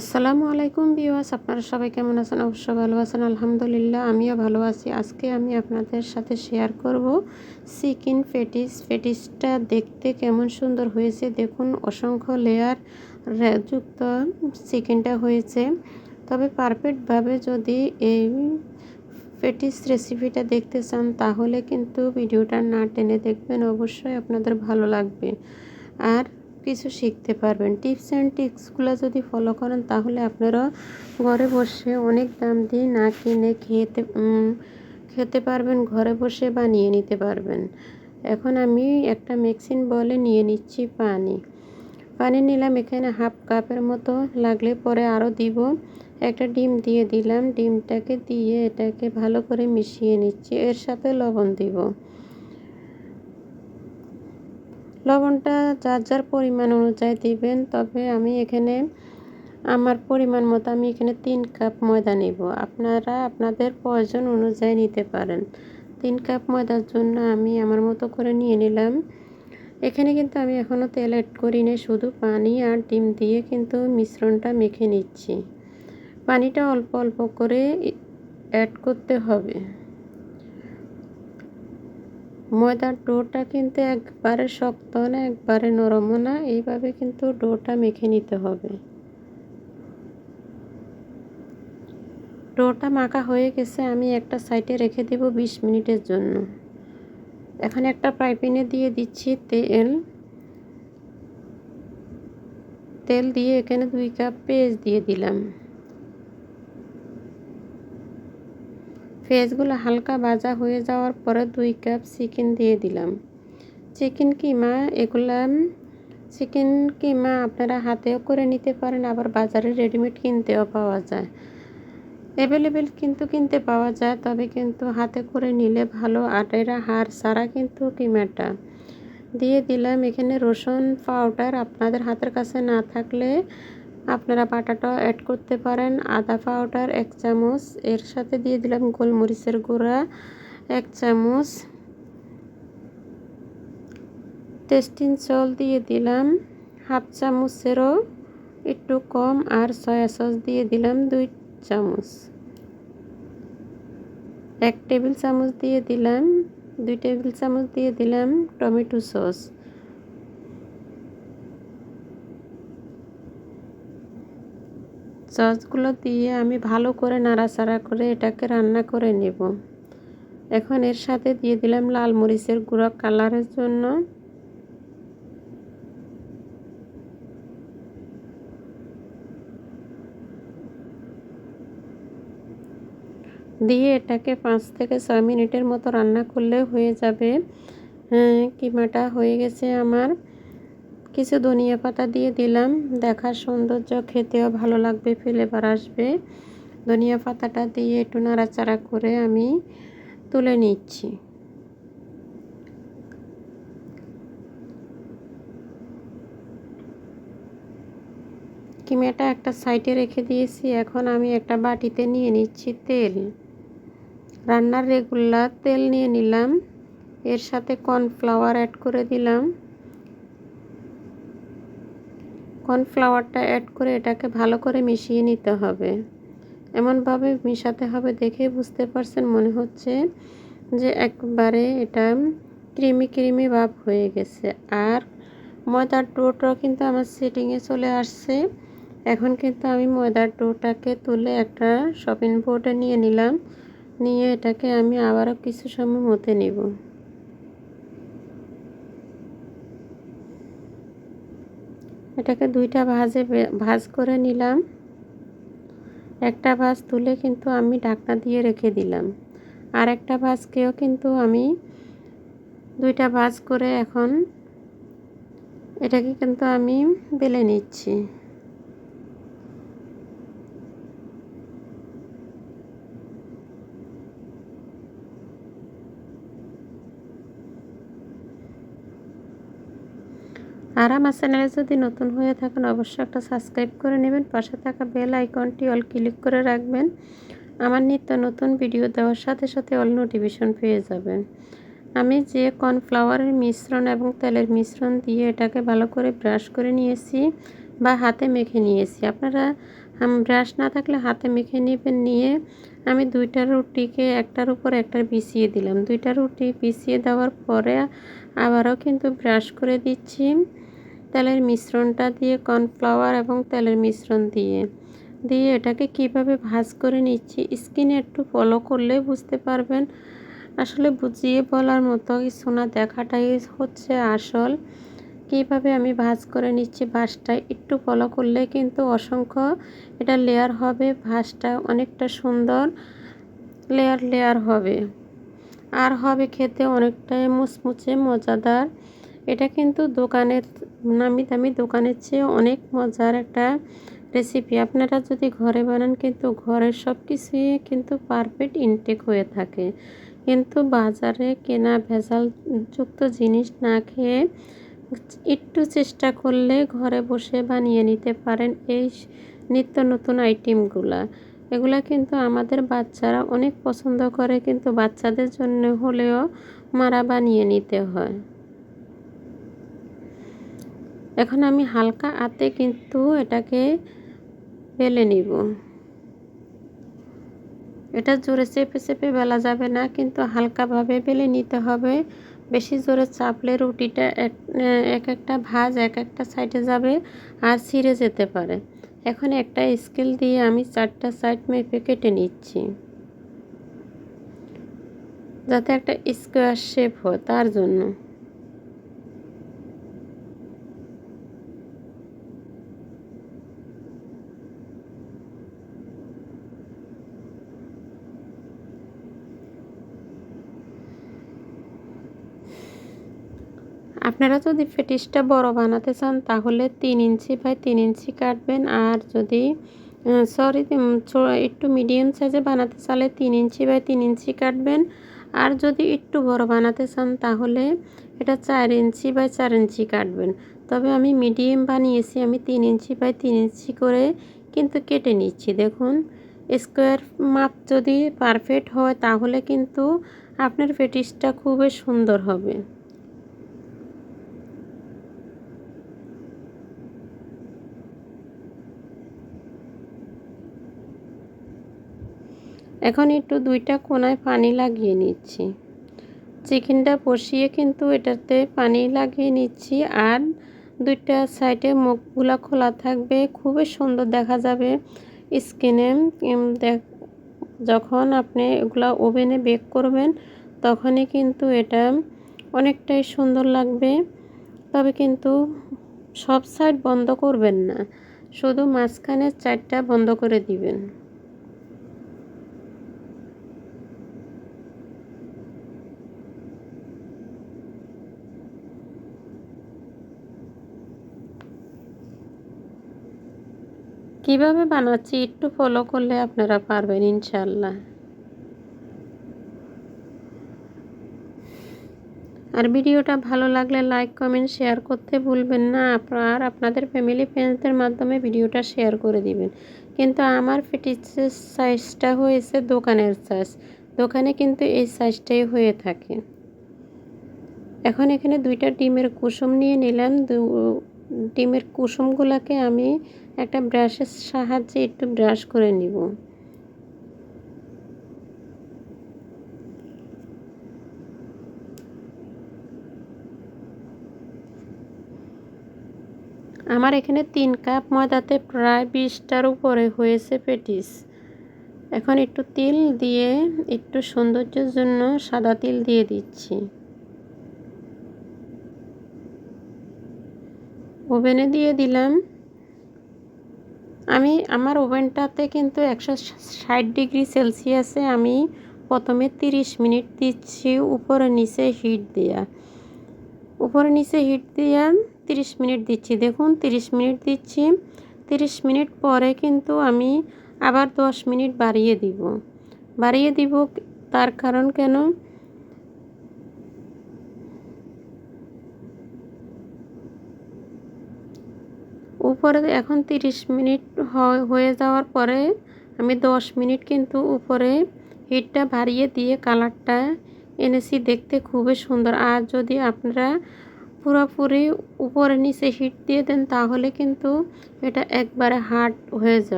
আসসালামু আলাইকুম বিওয়াস আপনারা সবাই কেমন আছেন? অবশ্য ভালো আছেন, আলহামদুলিল্লাহ, আমিও ভালো আছি। আজকে আমি আপনাদের সাথে শেয়ার করব চিকেন ফেটিস। ফেটিসটা দেখতে কেমন সুন্দর হয়েছে? দেখুন, অসংখ্য লেয়ার যুক্ত চিকেনটা হয়েছে। তবে পারফেক্টভাবে যদি এই ফেটিস রেসিপিটা দেখতে চান, তাহলে কিন্তু ভিডিওটা না টেনে দেখবেন। অবশ্যই আপনাদের ভালো লাগবে। আর কিছু শিখতে পারবেন। টিপস অ্যান্ড টিক্সগুলো যদি ফলো করেন, তাহলে আপনারা ঘরে বসে অনেক দাম দিয়ে না কিনে খেতে খেতে পারবেন, ঘরে বসে বানিয়ে নিতে পারবেন। এখন আমি একটা মিক্সিং বলে নিয়ে নিচ্ছি পানি। পানি নিলাম, এখানে হাফ কাপের মতো লাগলে পরে আরও দিব। একটা ডিম দিয়ে দিলাম, ডিমটাকে দিয়ে এটাকে ভালো করে মিশিয়ে নিচ্ছি। এর সাথে লবণ দিব। লবণটা যার যার পরিমাণ অনুযায়ী দিবেন, তবে আমি এখানে আমার পরিমাণ মতো আমি এখানে তিন কাপ ময়দা নেব। আপনারা আপনাদের প্রয়োজন অনুযায়ী নিতে পারেন। তিন কাপ ময়দার জন্য আমি আমার মতো করে নিয়ে নিলাম। এখানে কিন্তু আমি এখনও তেল অ্যাড করি না শুধু পানি আর ডিম দিয়ে কিন্তু মিশ্রণটা মেখে নিচ্ছি। পানিটা অল্প অল্প করে অ্যাড করতে হবে। ময়দার ডোটা কিন্তু একবারে শক্ত না, একবারে নরমও না। এইভাবে কিন্তু ডোটা মেখে নিতে হবে। ডোটা মাখা হয়ে গেছে, আমি একটা সাইডে রেখে দেব বিশ মিনিটের জন্য। এখন একটা প্রাইপিনে দিয়ে দিচ্ছি তেল। তেল দিয়ে এখানে দুই কাপ পেঁয়াজ দিয়ে দিলাম। পেঁয়াজগুলো হালকা ভাজা হয়ে যাওয়ার পরে দুই কাপ চিকেন দিয়ে দিলাম। চিকেন কিমা, এগুলা চিকেন কিমা আপনারা হাতেও করে নিতে পারেন, আবার বাজারে রেডিমেড কিনতেও পাওয়া যায়। অ্যাভেলেবেল কিন্তু কিনতে পাওয়া যায়, তবে কিন্তু হাতে করে নিলে ভালো। আটেরা হার সারা কিন্তু কিমাটা। দিয়ে দিলাম এখানে রসুন পাউডার। আপনাদের হাতের কাছে না থাকলে আপনারা বাটাটাও অ্যাড করতে পারেন, আদা পাউডার এক চামচ, এর সাথে দিয়ে দিলাম গোলমরিচের গুঁড়া এক চামচ টেস্টিন চল দিয়ে দিলাম, হাফ চামচেরও একটু কম, আর সয়া সস দিয়ে দিলাম দুই চামচ। এক টেবিল চামচ দিয়ে দিলাম, দুই টেবিল চামচ দিয়ে দিলাম টমেটো সস সসগুলো দিয়ে আমি ভালো করে নাড়াচাড়া করে এটাকে রান্না করে নেব। এখন এর সাথে দিয়ে দিলাম লাল মরিচের গুঁড়ো কালারের জন্য। দিয়ে এটাকে পাঁচ থেকে ছয় মিনিটের মতো রান্না করলে হয়ে যাবে। হ্যাঁ, কিমাটা হয়ে গেছে আমার। কিছু ধনিয়া পাতা দিয়ে দিলাম। দেখার সৌন্দর্য, খেতেও ভালো লাগবে ফ্লেভার আসবে। ধনিয়া পাতাটা দিয়ে একটু নাড়াচাড়া করে আমি তুলে নিচ্ছি। কিমাটা একটা সাইডে রেখে দিয়েছি। এখন আমি একটা বাটিতে নিয়ে নিচ্ছি তেল। রান্নার রেগুলার তেল নিয়ে নিলাম। এর সাথে কর্নফ্লাওয়ার অ্যাড করে দিলাম। কর্নফ্লাওয়ারটা অ্যাড করে এটাকে ভালো করে মিশিয়ে নিতে হবে। এমনভাবে মিশাতে হবে দেখে বুঝতে পারছেন মনে হচ্ছে যে একবারে এটা ক্রিমি ক্রিমি ভাব হয়ে গেছে। আর ময়দার ডোটাও কিন্তু আমার সেটিংয়ে চলে আসছে। এখন কিন্তু আমি ময়দার ডোটাকে তুলে একটা শপিং বোর্ডে নিয়ে নিলাম। নিয়ে এটাকে আমি আবারও কিছু সময় মতে নেব। এটাকে দুইটা ভাজে ভাজ করে নিলাম। একটা ভাজ তুলে কিন্তু আমি ঢাকনা দিয়ে রেখে দিলাম। আর একটা ভাজকেও কিন্তু আমি দুইটা ভাজ করে এখন এটাকে কিন্তু আমি বেলে নিচ্ছি। আর আমার চ্যানেলে যদি নতুন হয়ে থাকেন, অবশ্যই একটা সাবস্ক্রাইব করে নেবেন। পাশে থাকা বেল আইকনটি অল ক্লিক করে রাখবেন। আমার নিত্য নতুন ভিডিও দেওয়ার সাথে সাথে অল নোটিফিকেশন পেয়ে যাবেন। আমি যে কর্নফ্লাওয়ারের মিশ্রণ এবং তেলের মিশ্রণ দিয়ে এটাকে ভালো করে ব্রাশ করে নিয়েছি বা হাতে মেখে নিয়েছি। আপনারা ব্রাশ না থাকলে হাতে মেখে নেবেন। নিয়ে আমি দুইটা রুটিকে একটার উপর একটা বিছিয়ে দিলাম। দুইটা রুটি বিছিয়ে দেওয়ার পরে আবারও কিন্তু ব্রাশ করে দিচ্ছি। তেলের মিশ্রণটা দিয়ে কর্নফ্লাওয়ার এবং তেলের মিশ্রণ দিয়ে। দিয়ে এটাকে কীভাবে ভাজ করে নিচ্ছি, স্কিনে একটু ফলো করলে বুঝতে পারবেন। আসলে বুঝিয়ে বলার মতো কিছু না, দেখাটাই হচ্ছে আসল। কীভাবে আমি ভাজ করে নিচ্ছি ভাজটা একটু ফলো করলে কিন্তু অসংখ্য এটা লেয়ার হবে, ভাজটা অনেকটা সুন্দর লেয়ার লেয়ার হবে। আর হবে খেতে অনেকটাই মুচমুচে, মজাদার। এটা কিন্তু দোকানের নামি দামি দোকানের চেয়ে অনেক মজার একটা রেসিপি আপনারা যদি ঘরে বানান কিন্তু ঘরের সব কিছুই কিন্তু পারফেক্ট ইনটেক হয়ে থাকে। কিন্তু বাজারে কেনা ভেজালযুক্ত জিনিস না খেয়ে একটু চেষ্টা করলে ঘরে বসে বানিয়ে নিতে পারেন এই নিত্য নতুন আইটেমগুলা এগুলা কিন্তু আমাদের বাচ্চারা অনেক পছন্দ করে, কিন্তু বাচ্চাদের জন্য হলেও মারা বানিয়ে নিতে হয়। এখন আমি হালকা আতে কিন্তু এটাকে বেলে নিব। এটা জোরে চেপে চেপে বেলা যাবে না, কিন্তু হালকাভাবে বেলে নিতে হবে। বেশি জোরে চাপলে রুটিটা এক একটা ভাজ, এক একটা সাইডে যাবে আর ছিঁড়ে যেতে পারে। এখন একটা স্কেল দিয়ে আমি চারটা সাইড মেপে কেটে নিচ্ছি। যাতে একটা স্কোয়ার শেপ হয় তার জন্য। আপনারা যদি ফেটিসটা বড় বানাতে চান, তাহলে তিন ইঞ্চি বাই তিন ইঞ্চি কাটবেন। আর যদি সরি একটু মিডিয়াম সাইজে বানাতে চালে তিন ইঞ্চি বাই তিন ইঞ্চি কাটবেন। আর যদি একটু বড় বানাতে চান, তাহলে এটা চার ইঞ্চি বাই চার ইঞ্চি কাটবেন। তবে আমি মিডিয়াম বানিয়েছি, আমি তিন ইঞ্চি বাই তিন ইঞ্চি করে কিন্তু কেটে নিচ্ছি। দেখুন স্কোয়ার মাপ যদি পারফেক্ট হয়, তাহলে কিন্তু আপনার ফেটিসটা খুবই সুন্দর হবে। এখন একটু দুইটা কোনায় পানি লাগিয়ে নিচ্ছি। চিকেনটা বসিয়ে কিন্তু এটাতে পানি লাগিয়ে নিচ্ছি আর দুইটা সাইডে মুখগুলা খোলা থাকবে। খুবই সুন্দর দেখা যাবে স্কিনে। যখন আপনি এগুলা ওভেনে বেক করবেন তখনই কিন্তু এটা অনেকটাই সুন্দর লাগবে। তবে কিন্তু সব সাইড বন্ধ করবেন না। শুধু মাঝখানের চারটা বন্ধ করে দিবেন। কীভাবে বানাচ্ছি একটু ফলো করলে আপনারা পারবেন ইনশাল্লাহ আর ভিডিওটা ভালো লাগলে লাইক কমেন্ট শেয়ার করতে ভুলবেন না। আপনার আপনাদের ফ্যামিলি ফ্রেন্ডসদের মাধ্যমে ভিডিওটা শেয়ার করে দিবেন। কিন্তু আমার ফিটিসের সাইজটা হয়েছে দোকানের সাইজ দোকানে কিন্তু এই সাইজটাই হয়ে থাকে। এখন এখানে দুইটা ডিমের কুসুম নিয়ে নিলাম। ডিমের কুসুমগুলোকে আমি একটা ব্রাশের সাহায্যে একটু ব্রাশ করে নিব। আমার এখানে তিন কাপ ময়দাতে প্রায় বিশটার উপরে হয়েছে পেটিস। এখন একটু তিল দিয়ে, একটু সৌন্দর্যের জন্য সাদা তিল দিয়ে দিচ্ছি। ওভেনে দিয়ে দিলাম। আমি আমার ওভেনটাতে কিন্তু একশো ষাট ডিগ্রি সেলসিয়াসে আমি প্রথমে তিরিশ মিনিট দিচ্ছি উপরে নিচে হিট দেওয়া উপরে নিচে হিট দেওয়া তিরিশ মিনিট দিচ্ছি। দেখুন, তিরিশ মিনিট দিচ্ছি। তিরিশ মিনিট পরে কিন্তু আমি আবার দশ মিনিট বাড়িয়ে দিব। বাড়িয়ে দিব তার কারণ কেন? উপরে এখন তিরিশ মিনিট হয়ে যাওয়ার পরে আমি দশ মিনিট কিন্তু উপরে হিটটা ভারিয়ে দিয়ে কালারটা এনেছি দেখতে খুবই সুন্দর। আর যদি আপনারা পুরোপুরি উপরে নিচে হিট দিয়ে দেন তাহলে কিন্তু এটা একবারে হার্ড হয়ে যাবে।